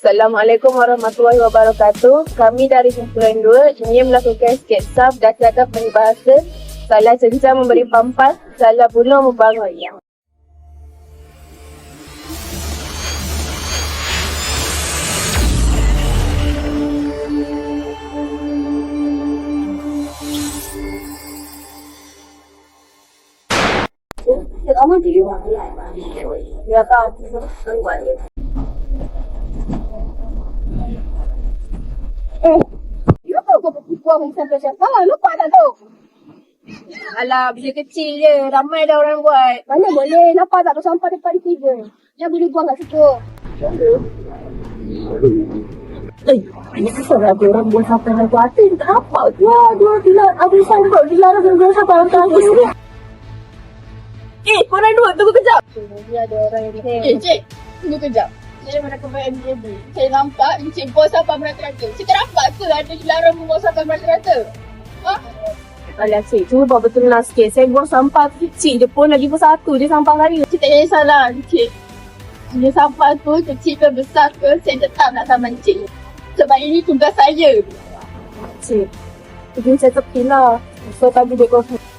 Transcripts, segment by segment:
Assalamualaikum warahmatullahi wabarakatuh. Kami dari kumpulan 2 ingin melakukan sikit sub dasarkan peribahasa salah cerita memberi pampas, salah bunuh membangun. Ya tak, Kenapa kau buang sampai siapa? Lupa tak tu? Alah, bila kecil je. Ramai dah orang buat. Mana boleh? Nampak tak tu sampah depan di tiga? Dia boleh buang kat situ. Eh, ini kenapa ada orang buat sampai lagu hati? Tak nampak tu lah. Dia dilarang, ada sangkut dilarang buat sampai lagu hati. Eh, korang dua, tunggu kejap. Dia ada orang yang Eh, dia. cik. Tunggu kejap. Mana kembali MJB. Saya nampak Encik buang sampah merata-rata. Cik nampak ke ada dilarang membuang sampah merata-rata? Ha? Alah, cik, cuba buat betul lah sikit. Saya buang sampah kecil je pun. Lagi pun satu je sampah saya. Cik tak payah salah, Encik. Dia sampah tu kecil ke besar ke, saya tetap nak saman Encik. Sebab ini tugas saya. Cik, pergi saya tepi lah. So, tadi dia kopi.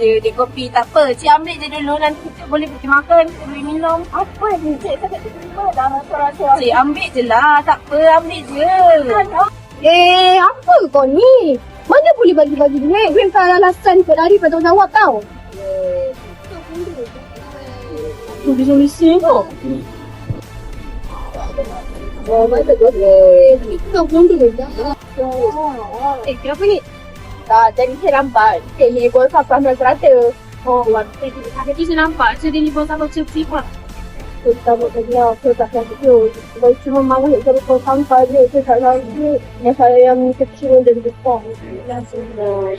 Dia, dia kopi tak apa. Cik ambil je dulu. Nanti cik boleh pergi makan. Cik boleh minum. Apa ni? Cik tak tak terima dah rasa-rasa. Cik ambil je lah. Tak apa, ambil je. Eh, apa kau ni? Mana boleh bagi-bagi duit? Duit kau alasan kau lari pada tanggungjawab tau. Tulis-tulis tu. Oh, mana tu? Eh, kau belum dulu dah. Eh, kenapa ni? Tak, jadi saya nampak. Cik ni buang sampah merata-rata. Oh, waktu tu. Saya nampak. Saya dia ni buang sampah cepat. Saya tak buat lagi lah. Saya tak yang kecil. Saya cuma mahu nak cari buang sampah je. Saya tak tahu. Yang saya yang kecil dan besar.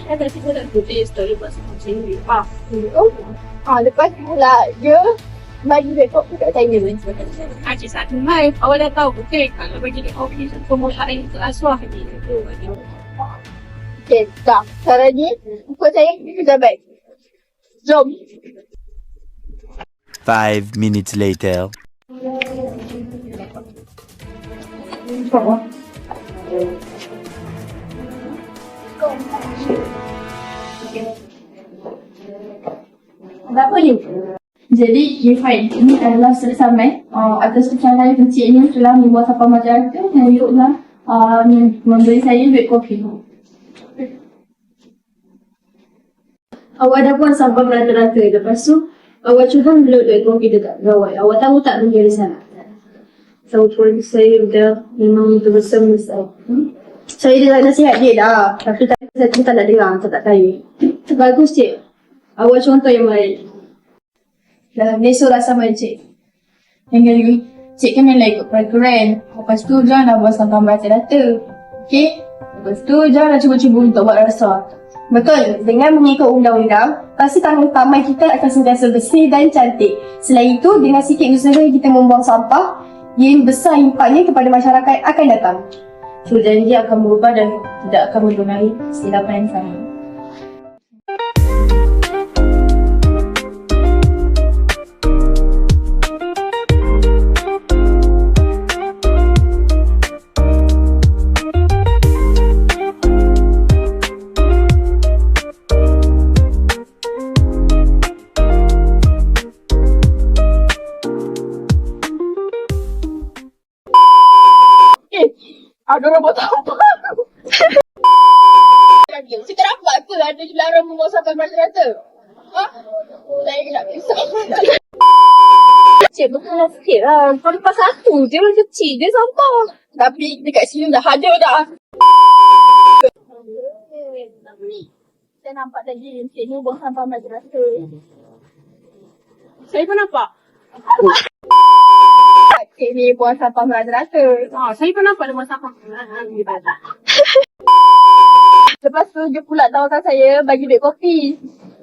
Saya tak sibuk nak tulis story buat sampah sendiri. Ah. Oh. Ah, lepas pula dia bagi rekod kat saya. Haji satu mai. Awak dah tahu betul kalau bagi dia kopi semua hari itu aswah. Tak. Ni, ikut saya ke pejabat. Jom. Five minutes later. Apa ni? Jadi, you fine. Ini adalah surat samai uh, atas kecarahan kecil ini telah membuat sampah masyarakat dan you telah uh, memberi saya duit kopi. Awak dah buang sampah merata-rata. Lepas tu, awak cuba meluk duit kopi dekat gawai. Awak tahu tak benda di sana? Tahu pun saya dah memang terbesar-besar. Hmm? Saya dah nasihat dia dah. Tapi tak, saya pun tak nak dengar. Tak tak kaya. Bagus cik. Awak contoh yang baik. Dah besok dah sama cik. Yang kali cik kena lah ikut peraturan. Lepas tu jangan dah buat sampah merata-rata. Okay? Lepas tu jangan dah cuba-cuba untuk buat rasa. Betul. Dengan mengikut undang-undang, pasti tanggung taman kita akan sentiasa bersih dan cantik. Selain itu, dengan sikit usaha kita membuang sampah, yang besar impaknya kepada masyarakat akan datang. Janji akan berubah dan tidak akan mengulangi kesilapan yang sama. Ada orang buat apa? Cik nampak ke ada dilarang membuang sampah merata-rata? Ha? Saya nak pisah. Cik, betul lah sikit lah. Sampah satu je orang kecil je sampah. Tapi dekat sini dah ada dah. Saya nampak tadi Encik ni buang sampah merata-rata. Saya pun nampak. Encik ni buang sampah merata-rata. Ah, saya pun nampak dia buang sampah. Ah, Di batak. Lepas tu dia pula tawarkan saya bagi duit kopi.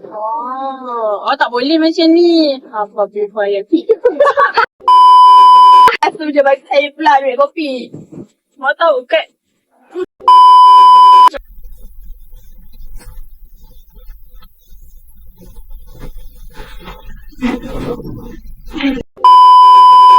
Oh, oh tak boleh macam ni. Apa before ya? Lepas tu dia bagi saya pula duit kopi. Mau tahu kat